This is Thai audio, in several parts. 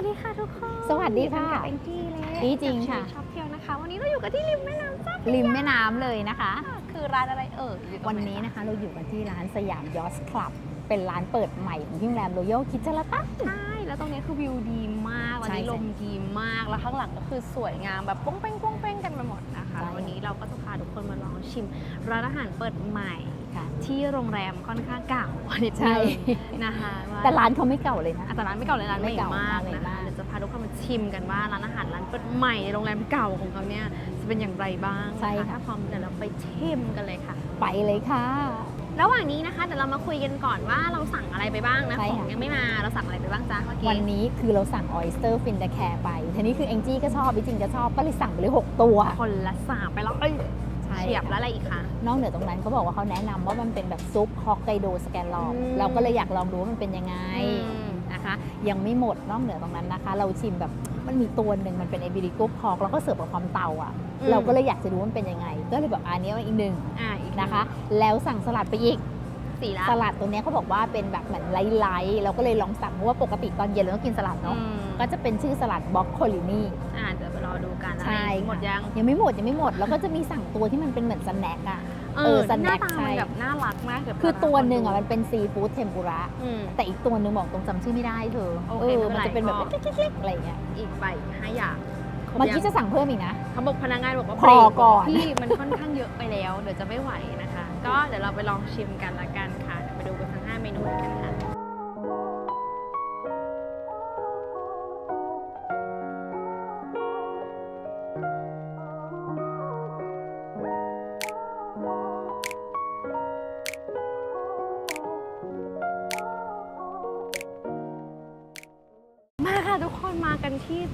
วัสดีค่ะทุกคนสวัสดีค่ะอยู่กันกับแองจี้เลยดีจริงค่ะชอบเที่ยวนะคะ วันนี้เราอยู่กันที่ริมแม่น้ำเจ้าพระยาริมแม่น้ำเลยนะคะ คือร้านอะไรเอ่ยอยู่ตรงวันไหนี้นะคะเราอยู่กันที่ร้านสยามยอสคลับ เป็นร้านเปิดใหม่ของที่โรงแรมโรยัลคิดจลตันใช่แล้วตรงนี้คือวิวดีมากวันนี้ใช่ลมดีมากแล้วข้างหลังก็คือสวยงามแบบป้องเป้งป้องเป้งกันไปหมดนะคะใช่วันนี้เราก็จะพาทุกคนมาลองชิมร้านอาหารเปิดใหม่ค่ะ ที่โรงแรมค่อนข้างเก่านิดใช่นึงนะคะว่แต่ร้านเขาไม่เก่าเลยนะอะแต่ร้านไม่เก่าเลยร้านใหไม่ม่เก่ามากเลยนะคะมากเดี๋ยวจะพาทุกคนมาชิมกันว่าร้านอาหารร้านเปิดใหม่ในโรงแรมเก่าของเขาเนี่ยจะเป็นอย่างไรบ้างนใช่ค่ะถ้าพร้อมเดี๋ยวเราไปชิมกันเลยค่ะ ไปเลยค่ะ ระหว่างนี้นะคะเดี๋ยวเรามาคุยกันก่อนว่าเราสั่งอะไรไปบ้างนะใช่ของค่ะยังไม่มาเราสั่งอะไรไปบ้างจ๊ะเมื่อกี้วันนี้คือเราสั่งออยสเตอร์ฟินเด c แคร์ไปทีนี้คือแองจี้ก็ชอบพี่จริงก็ชอบก็เลยสั่งไปเลย6ตัว คนละสามไปแล้วเอ้ยใช่ เฉียบค่ะแล้วอะไรอีกคะ นอกเหนือตรงนั้นเขาบอกว่าเขาแนะนำว่ามันเป็นแบบซุปฮอกไกโดสแกนลอปอืม เราก็เลยอยากลองดูว่ามันเป็นยังไงอืมนะคะ ยังไม่หมดนอกเหนือตรงนั้นนะคะ เราชิมแบบมันมีตัวหนึ่งมันเป็นไอบิริโกพอกแล้วก็เสิร์ฟกับความเตาอะ อืมเราก็เลยอยากจะดูว่ามันเป็นยังไง ก็เลยแบบอันนี้เอาอีกหนึ่งอ่าอีกนะคะ แล้วสั่งสลัดไปอีก สี่ละสลัดตัวเนี้ยเขาบอกว่าเป็นแบบเหมือนไลท์ๆเราก็เลยลองสั่งเพราะว่าปกติตอนเย็นเราต้องกินสลัดเนาะ อืมก็จะเป็นชื่อสลัดบล็อกโคลินีอ่าเดี๋ยว ช่หมดยัง ยังไม่หมดยังไม่หมด แล้วก็จะมีสั่งตัวที่มันเป็นเหมือนสแน็คอะเอเอออหน้า snack ตาใช่มันแบบน่ารักมากเดี๋ยวคือตัวหนึ่งอะพามันเป็นซีฟู้ดเทมปุระ อืม แต่อีกตัวหนึ่งบอกตรงจำชื่อไม่ได้เธอโอเอเคอไม่เป็นไร มันจะเป็นแบบก็เล็กๆๆอะไรอย่างเงี้ยอีกใบห้าอย่างครบเมื่อยังกี้จะสั่งเพิ่มอีกนะ เขาบอกพนักงานบอกว่าพอก่อนพี่มันค่อนข้างเยอะไปแล้ว เดี๋ยวจะไม่ไหวนะคะ ก็เดี๋ยวเราไปลองชิมกันละกันค่ะเดี๋ยวไปดูกันทั้ง5เมนูกันค่ะ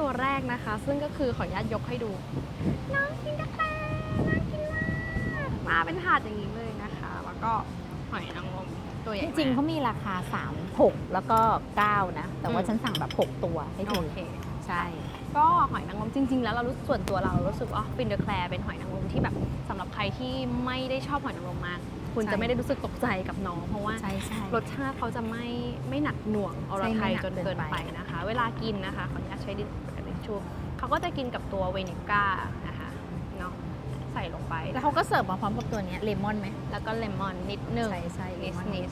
ตัวแรกนะคะ ซึ่งก็คือขออนุญาตยกให้ดู น้องกินกาแฟน่ากินมากมาเป็นถาดอย่างนี้เลยนะคะ แล้วก็หอยนางรมตัวใหญ่จริงๆมากเขามีราคา 3 6 แล้วก็ 9 นะ แต่ว่าอืมฉันสั่งแบบ 6 ตัวให้เธโออเค ใช่ ก็หอยนางรมจริง ๆ แล้วเรารู้ส่วนตัวเรารู้สึกว่าฟินเดอร์แคลร์เป็นหอยนางรมที่แบบสำหรับใครที่ไม่ได้ชอบหอยนางรมมาก คุณใช่ จะไม่ได้รู้สึกตกใจกับน้อง เพราะว่าใช่ใช่ รสชาติเขาจะไม่ไม่หนักหน่วงอรใช่ไทยไม่หนักจนเกินเกินไปไป นะคะ เวลากินนะคะขออนุญาตใช้ดินกระดิ่งชูเขาก็จะกินกับตัวเวนิก้านะคะเนาะใส่ลงไปแล้วเขาก็เสิร์ฟมาพร้อมกับตัวเนี้ยเลมอนไหมแล้วก็เลมอนนิดหนึ่ง ใช่ใช่นิด lemon นิด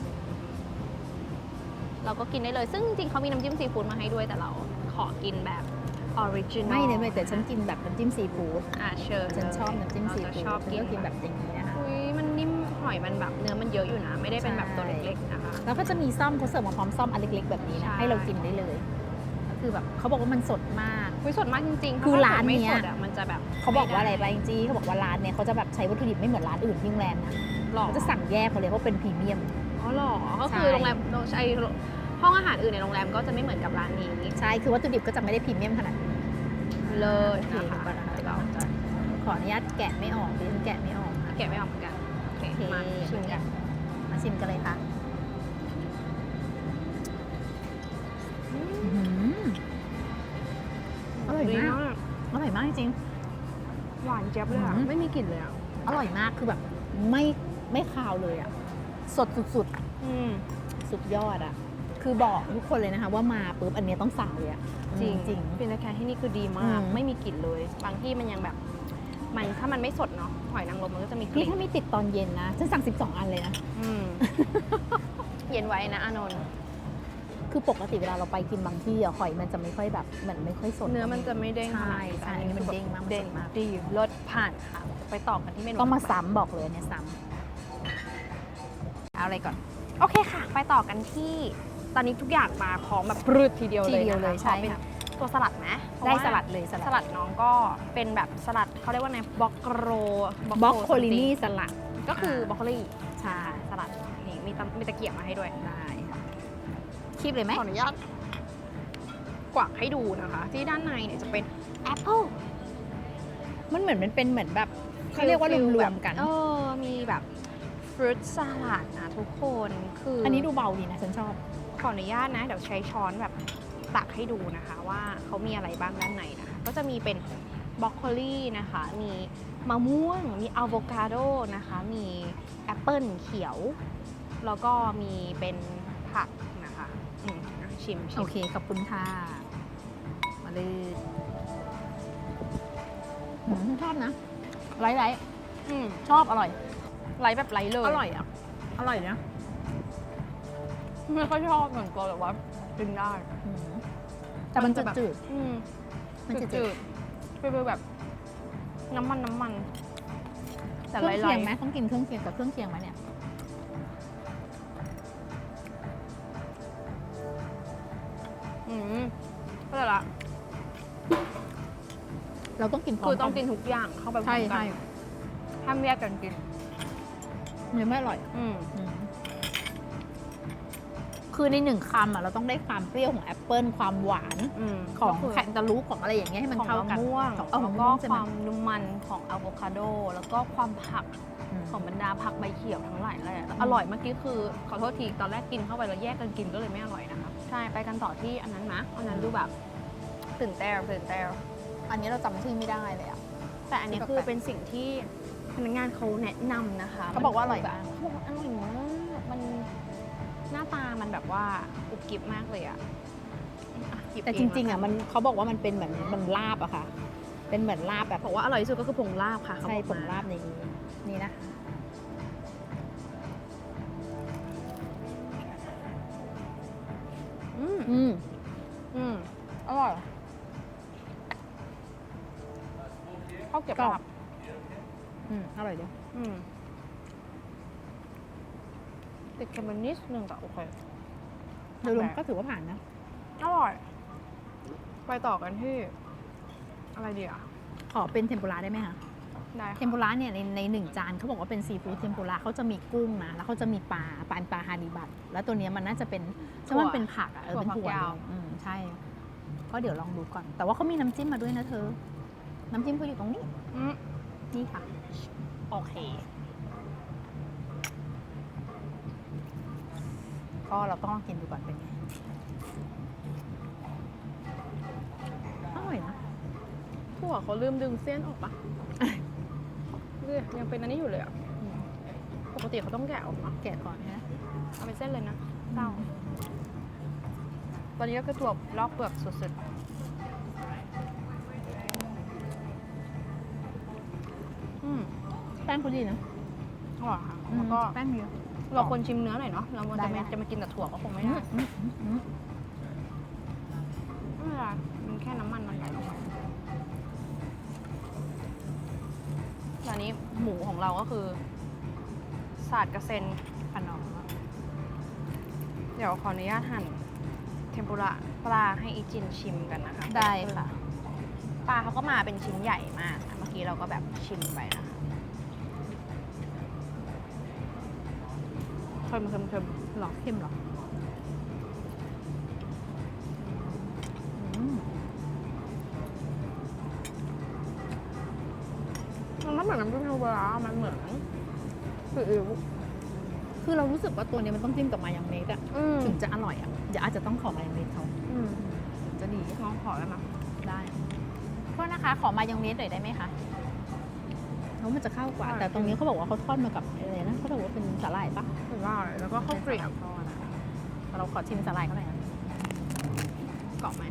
เราก็กินได้เลย ซึ่งจริงๆเขามีน้ำจิ้มซีฟู้ดมาให้ด้วยแต่เราขอกินแบบออริจินอลไม่เลยไม่แต่ฉันกินแบบน้ำจิ้มซีฟู้ดอะเชิญฉันชอบน้ำจิ้มเราซีจะฟู้ดชอบฉันกินก็กินแบบอย่างนี้นะคะอุ้ยมันนิ่ม หอยมันแบบเนื้อมันเยอะอยู่นะ ไม่ได้เป็นแบบตัวใช่เล็กๆนะคะ แล้วก็จะมีซ่อมเขาเสิร์ฟมาพร้อมซ่อมอันเล็ก ๆ แบบนี้ใช่นะให้เรากินได้เลยก็คือแบบเขาบอกว่ามันสดมากอุ้ยสดมากจริงๆคือถ้ร้านสดไม่เนี้ยสดอะมันจะแบบเขาบอกว่าอะไรม่ไปจริงๆเขาบอกว่าร้านเนี่ยเขาจะแบบใช้วัตถุดิบไม่เหมือนร้านอื่นที่โรงแรมนะหรอเขาจะสั่งแยกมาเลยเพราะเป็นพรีเมียมอ๋อหรอก็คือใช่โรงแรมเราใช้ห้องอาหารอื่นในโรงแรมก็จะไม่เหมือนกับร้านนี้ใช่คือวัตถุดิบก็จะไม่ได้พรีเมียมขนาดนี้เลยโอเคนะคะก่อนนะคะเราจะขออนุญาตแกะไม่ออกดิฉันแกะไม่ออกแกะไม่ออกเหมือนกันโอ เคโอเคมาชิมกันมาชิมกันเลยค่ะอื้อหืออร่อยมาก อร่อยมากจริง หวานเจี๊ยบเลยอะอืมไม่มีกลิ่นเลยอะอร่อยมากคือแบบไม่ไม่คาวเลยอะสดสุดอืมๆสุดยอดอะคือบอกทุกคนเลยนะคะ ว่ามาปุ๊บอันเนี้ยต้องสั่งเลยอะจริงจริงฟินแคร์ที่นี่คือดีมากอืมไม่มีกลิ่นเลย บางที่มันยังแบบ มันถ้ามันไม่สดเนาะ หอยนางรมมันก็จะมีกนี่ลิ่นถ้าไม่ติดตอนเย็นนะฉันสั่ง 12 อันเลยนะ อืมเย็นไว้นะอานนท์คือปกติเวลาเราไปกินบางที่อะหอยมันจะไม่ค่อยแบบเหมือนไม่ค่อยสด เนื้อมันจะไม่เด้งใช่ขนาดใช่อันนี้มันเด้งมากเด้งมันสดมาก ดีรสผ่านค่ะ ไปต่อกันที่เมนูต้องมาต่ไปซ้ำบอกเลยเนี่ยซ้ำเอาอะไรก่อนโอเคค่ะ ไปต่อกันที่ตอนนี้ทุกอย่างมาพร้อมแบบปรืดทีเดียวเลยทีเดียวเลยนะคะใช่ขอเป็นค่ะ ตัวสลัดไหมเพราะได้ว่าสลัดเลยสสลัลัดดน้องก็เป็นแบบสลัด เขาเรียกว่าไงบล็อกโรบล็อกโคลินีสลัด ก็คือบล็อกโคลีใช่สลัดนี่มีตะมีตะเกียบมาให้ด้วยได้ค่ะคีบเลยไหมขออนุญาตกวักให้ดูนะคะ ที่ด้านในเนี่ยจะเป็นแอปเปิลมันเหมือนมันเป็นเหมือนแบบเขาเรียกว่ารวมๆกันเออมีแบบฟรุตสลัดนะทุกคนคืออัอันนี้ดูเบาดีนะฉันชอบ ขออนุญาตนะ เดี๋ยวใช้ช้อนแบบตักให้ดูนะคะ ว่าเขามีอะไรบ้างด้านในนะคะ ก็จะมีเป็น บรอกโคลีนะคะ มีมะม่วง มีอะโวคาโดนะคะ มีแอปเปิลเขียว แล้วก็มีเป็นผักนะคะอืมอะชิมชิโอมเค ขอบคุณค่ะเลยอืมชอบนะไลท์ไลท์อืมชอบอร่อยไลท์แบบไลท์เลยอร่อยอะ อร่อยนะไม่ค่อยชอบเหมือนกันแต่ว่ากินได้ อืมแต่มันมันจะจะแบบ จืดอืมมันจะจืจืดด ๆฟีลแบบน้ำมันน้ำมัน แต่เคไลรื่องท์เคียงไหมๆต้องกินเครื่องเคียงกับเครื่องเคียงไหมเนี่ยอืมก็เลยละเราต้องกินพร้อมคือต้องกินทุกอย่างเข้าไปพร้ใช่อมกัใช่นห้ามแยกกันกิน มันยังไม่อร่อย อืมอืม คือในหนึ่งคำอะเราต้องได้ความเปรี้ยวของแอปเปิลความหวานอืมของก็คือแคนตาลูปของอะไรอย่างเงี้ยให้มันของเข้ามะกันม่วงของเอาแล้วมะก็ม่วงใช่คไหมวามนุ่มมันของอะโวคาโดแล้วก็ความผักอืมของบรรดาผักใบเขียวทั้งหลายแหละอืมอร่อยเมื่อกี้คือขอโทษทีตอนแรกกินเข้าไปแล้วแยกกันกินก็เลยไม่อร่อยนะคะใช่ไปกันต่อที่อันนั้นนะอันนั้นดูแบบตื่นเต้นตื่นเต้นอันนี้เราจำชื่อไม่ได้เลยอะแต่อันนี้คือเป็นสิ่งที่พนักงานเขาแนะนำนะคะเขาบอกว่าอร่อยแบบมากเขาบอกว่าอร่อยมากมัน หน้าตามันแบบว่าอุบกิบมากเลยอะอะหยิบแต่เจริง ๆอะมันเขาบอกว่ามันเป็นเหมือนมันลาบอะค่ะ เป็นเหมือนลาบแบบบอกว่าอร่อยที่สุดก็คือผงลาบค่ะเขาใช่บอกผงมาลาบในนี้นี่นะอืมอืมอืมอร่อยข้าวเก็บกรอบลาบอืมอร่อยดีอืม ติดเค็มนิดนึงแต่โอเคโดยรวมก็ถือว่าผ่านนะ อร่อย ไปต่อกันที่ อะไรดีอะ ขอเป็นเทมปุระได้ไหมคะได้เทค่ะมปุระเนี่ยในในหนึ่งจานเขาบอกว่าเป็นซีฟู้ดเทมปุระเขาจะมีกุ้งนะแล้วเขาจะมีปลาปลาปลาฮาริบัตแล้วตัวเนี้ยมันน่าจะเป็นใช่ว่ามันเป็นผักอะเออเป็นถั่วเลยอืมใช่ ก็เดี๋ยวลองดูก่อน แต่ว่าเขามีน้ำจิ้มมาด้วยนะเธอ น้ำจิ้มเขาอยู่ตรงนี้อืมนี่ค่ะ โอเค ก็เราต้องลองกินดูก่อนเป็นไงอร่อยนะถั่วเขาลืมดึงเส้นออกปะเนี่ยยังเป็นอันนี้อยู่เลยอะอืมปกติเขาต้องแกะออกมาแกะก่อนนะเอาเป็นเส้นเลยนะเต้าตอนนี้ก็คือถั่วลอกเปลือกสุดๆอืมแป้งเขาดีนะอร่อยค่ะแล้วก็แป้งเยอะ เราควรชิมเนื้อหน่อยเนาะ เราได้จะไม่ได้จะมากินแต่ถั่วก็คงไม่อืได้มอืมอืมอืมไม่เป็นไรมันแค่น้ำมันมันไหลลงมาตอนนี้หมูของเราก็คือสาดกระเซ็นขนมเดี๋ยวขออนุญาตหั่นเทมปุระปลาให้อีจินชิมกันนะคะ ได้ค่ะ ปลาเขาก็มาเป็นชิ้นใหญ่มากนะเมื่อกี้เราก็แบบชิมไปนะคะ ค็มเค็มเค็มหรอเค็มหรออืมมันไม่เหมือนน้ำจิ้มเทมปุระมันเหมือนซีอิ๊วคือเรารู้สึกว่าตัวเนี้ยมันต้องจิ้มกับมายองเนสอะอืมถึงจะอร่อยอะเดี๋ยวอาจจะต้องขอมายองเนสเขาอืมจะดีน้องขอได้ไหมได้โทษนะคะ ขอมายองเนสหน่อยได้ไหมคะ เขามันจะเข้ากว่า แต่ตรงนี้เขาบอกว่าเขาทอดมากับอะไรนะเขาบอกว่าเป็นสาหร่ายปะถือว่าแล้วก็ข้าวเกรียบทอดอะเราขอชิมสาหร่ายเขาหน่อยนะกรอบไหม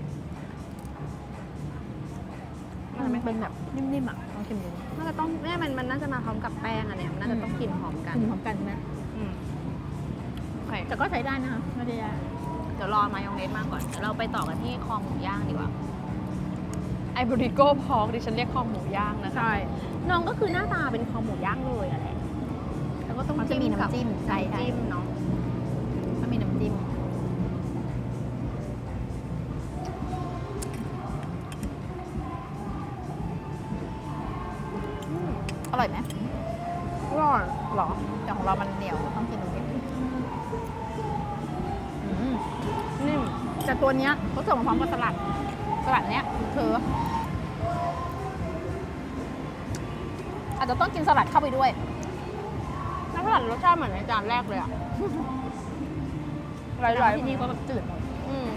มันเป็นแบบนิ่มๆอะลองชิมดูน่าจะต้องเนี่ยมันมันน่าจะมาพร้อมกับแป้งอันเนี้ยมันน่าจะต้องกินพร้อมกันกินพร้อมกันใช่ไหมอืมโอเคแต่ก็ใช้ได้นะคะไม่ได้แย่เดี๋ยวรอมายองเนสมาก่อนเดี๋ยวเราไปต่อกันที่คอหมูย่างดีกว่าไอบริโก้พอกดิฉันเรียกคอหมูย่างนะคะ น้องก็คือหน้าตาเป็นคอหมูย่างเลยอะแหละแล้วก็ต้องเขาจะมีจิ้มกับน้ำจิ้มใช่น้ำใช่จิ้มเนาะเขามีน้ำจิ้มอร่อยไหมอร่อยหรอแต่ของเรามันเหนียวต้องกินตรงนี้อืมนิ่มแต่ตัวเนี้ยเขาเสิร์ฟมาพร้อมกับสลัดสลัดเนี้ยเธอ จจะต้องกินสลัดเข้าไปด้วยน้ำสลัดรสชาติเหมือนในจานแรกเลยอะไหลร้านๆที่นี่ก็แบบจืดหน่อยอืม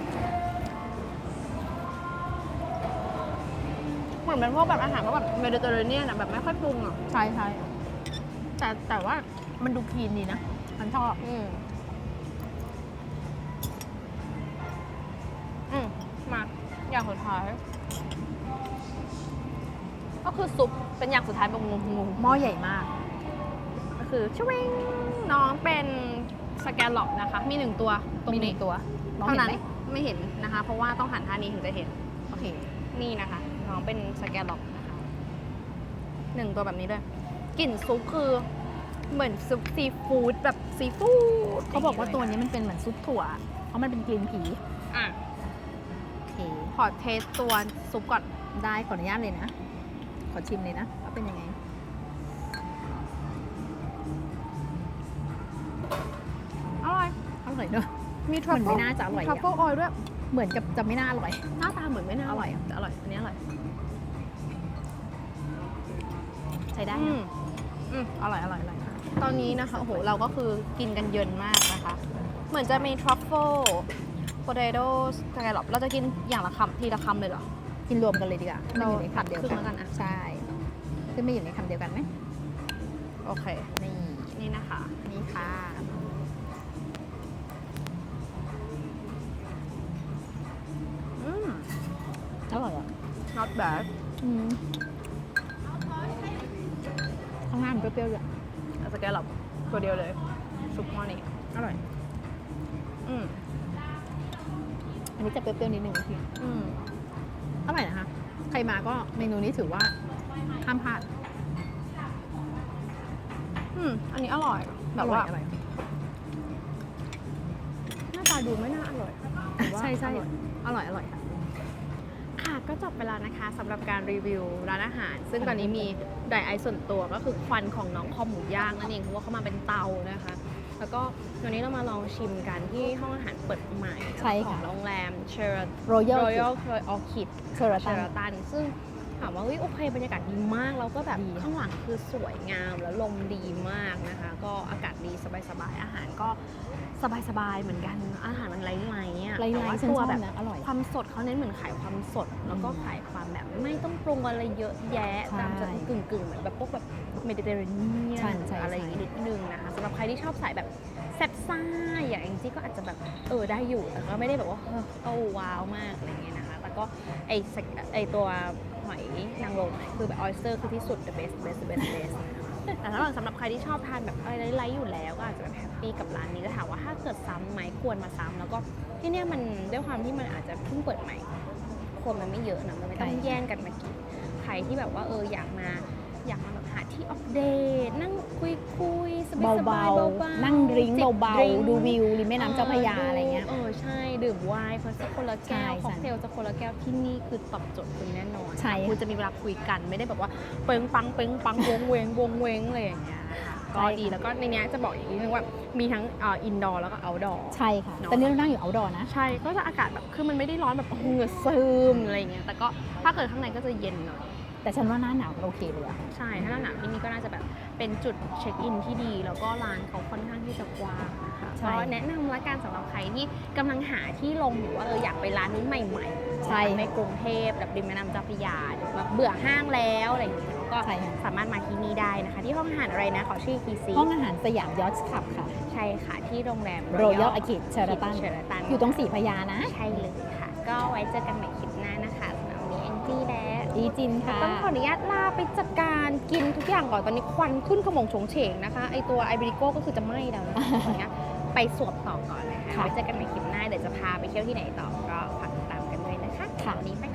เหมือนเป็นพวกแบบอาหารพวกแบบเมดิเตอร์เรเนียนอะแบบไม่ค่อยปรุงอะใช่ใช่แต่แต่ว่ามันดูคลีนดีนะมันชอบอืมอืมมาอยากอย่างสุดท้ายก็คือซุป เป็นอย่างสุดท้ายแบบงงๆหม้อใหญ่มาก ก็คือชวิงน้องเป็นสแกลล็อปนะคะ มีหนึ่งตัวตรงมีหนี้นึ่งตัวมองเท่าเห็นนั้นไหมไม่เห็นนะคะ เพราะว่าต้องหันท่านี้ถึงจะเห็น โอเค นี่นะคะ น้องเป็นสแกลล็อปนะคะหนึ่งตัวแบบนี้ด้วยกลิ่นซุปคือเหมือนซุปซีฟู้ดแบบซีฟู้ดเขาบอกว่าตัวนี้มันเป็นเหมือนซุปถั่ว เพราะมันเป็นกลิ่นผีอะ โอเค ขอเทสตัวซุปก่อนได้ขออนุญาตเลยนะ ขอชิมเลยนะว่าเป็นยังไง อร่อย อร่อยด้วยมีทรัฟมันเฟิไม่ลน่าจะอร่อยทรัฟเฟิลออยด้วย เหมือนกับจะไม่น่าอร่อย หน้าตาเหมือนไม่น่าอร่อยแต่อร่อย อันนี้อร่อย ใช้ได้อืนะมอืมอร่อยอร่อยอร่อย ตอนนี้นะคะ โอ้โห เราก็คือกินกันเยินมากนะคะ เหมือนจะมีทรัฟเฟิลโพเตโต้สแกลลอปเราจะกินอย่างละคำทีละคำเลยเหรอ กินรวมกันเลยดีกว่าเรามันอยู่ในคำเดียวตัดครึ่กังนแล้วกันอะใช่ขึ้นมาอยู่ในคำเดียวกันไหม โอเค นี่ นี่นะคะ นี่ค่ะ อืมอร่อยอะ not bad อืมข้างหน้ามันเปรี้ยวๆอยู่สแกลลอปตัวเดียวเลย ซุปหม้อนี้ อร่อย อืมอันนี้จะเปรี้ยวๆนิดนึงพี่อืม อร่อยนะคะ ใครมาก็เมนูนี้ถือว่าห้ามพลาด อืม อันนี้อร่อย แบบว่า อร่อย หน้าตาดูไม่น่าอร่อยแต่ว่าใช่ใช่อร่อยอร่อยอร่อยค่ะค่ะก็จบไปแล้วนะคะสำหรับการรีวิวร้านอาหาร ซึ่งตอนนี้มีไดไอส่วนตัวก็คือควันของน้องคอหมูย่างนั่นเองเพราะว่าเขามาเป็นเตานะคะ แล้วก็วันนี้เรามาลองชิมกันที่ห้องอาหารเปิดใหม่ใช่ขอค่ะงโรงแรมเชอร์ Royal Royal Orchid เชอร์เชตัอน ร์ตันซึ่งถามว่าเฮ้ยโอเคบรรยากาศดีมาก แล้วก็แบบดี ข้างหลังคือสวยงามแล้วลมดีมากนะคะ ก็อากาศดีสบายๆ อาหารก็สบายๆ เหมือนกันอาหารมันไร้ๆอะไลแต่ท์ว่าๆฉันตัชวอบแบบ นะอร่อย ความสดเขาเน้นเหมือนขายความสด แล้วก็อืมขายความแบบไม่ต้องปรุงอะไรเยอะแยะ ใช่ตามจะกึ่งกึ่งๆ เหมือนแบบพวกแบบเมดิเตอร์เรเนียใช่นใช่อะไรอย่างนี้ใช่นิด ที่ชอบสายแบบแซ่บซ่าอย่างแองจี้ก็อาจจะแบบเออได้อยู่ แต่ก็ไม่ได้แบบว่าเออโอ้ว้าวมากอะไรเงี้ยนะคะแต่ก็ไอสกไอตัวหอยนางรมคือแบบออยสเตอร์คือที่สุด the best best best best แต่ถ้าสำหรับใครที่ชอบทานแบบอะไรไร้ๆอยู่แล้วก็อาจจะแบบแฮปปี้กับร้านนี้ก็ถามว่าถ้าเกิดซ้ำไหมควรมาซ้ำแล้วก็ที่เนี่ยมันด้วยความที่มันอาจจะเพิ่งเปิดใหม่คนมันไม่เยอะนะมันไม่ต้องแย่งกันมากินใครที่แบบว่าเอออยากมา อยากมาแบบหาที่อัปเดตนั่งคุยคุยสบายสเบาบายเบาๆๆนั่งดริงก์จิบเบาดริงก์ๆดูวิวริมแม่น้ำเจ้าพระยาอะไรเงี้ย เออใช่ ดื่มไวน์คนสักคนละแก้วใช่ค็อกเทลจะคนละแก้วที่นี่คือตอบโจทย์คุณแน่นอนใช่ค่ะคุณจะมีเวลาคุยกันไม่ได้แบบว่าเปิงปังเปิงปังวงเวงวงเวงอะไรอย่างเงี้ยนะคะก็ดีแล้วก็ในเนี้ยจะบอกอีกนิดนึงว่ามีทั้งอินดอร์แล้วก็เอาดอร์ ใช่ค่ะ เนอะ แต่นี่เรานั่งอยู่เอาดอนะ ใช่ก็จะอากาศแบบคือมันไม่ได้ร้อนแบบเหงื่อซึมอะไรอย่างเงี้ยแต่ก็ถ้าเกิดข้างในก็จะเย็นหน่อย แต่ฉันว่าหน้าหนาวโอเคเลยอะใช่ถ้าหน้าหนาวที่นี่ก็น่าจะแบบเป็นจุดเช็คอินที่ดี แล้วก็ร้านเขาค่อนข้างที่จะกว้างนะคะใช่ก็แนะนำละกันสำหรับใครที่กำลังหาที่ลงอยู่ว่าเอออยากไปร้านนี้ใหม่ๆใช่ในกรุงเทพแบบริมแม่น้ำเจ้าพระยาหรือแบบเบื่อห้างแล้วอะไรอย่างเงี้ยก็ใช่ค่ะสามารถมาที่นี่ได้นะคะ ที่ห้องอาหารอะไรนะขอชื่อคีซีห้องอาหารสยามยอชคลับค่ะ ใช่ค่ะที่โรงแรม Royal Arcade Sheraton เชอร์ตันอยู่ตรงสีพระยานะ ใช่เลยค่ะ ก็ไว้เจอกันใหม่คลิปหน้านะคะ จี้และอีจินค่ะ ต้องขออนุญาตลาไปจัดการกินทุกอย่างก่อน ตอนนี้ควันขึ้นขโมงโฉงเฉงนะคะ ไอตัวไอเบริโก้ก็คือจะไหม้แล้วนะคะตอนนี้ไปสวมต่อก่อนนะคะค่ะ ไว้เจอกันใหม่คลิปหน้า เดี๋ยวจะพาไปเที่ยวที่ไหนต่อก็ฝากติดตามกันด้วยนะคะค่ะวันนี้ไปก่อน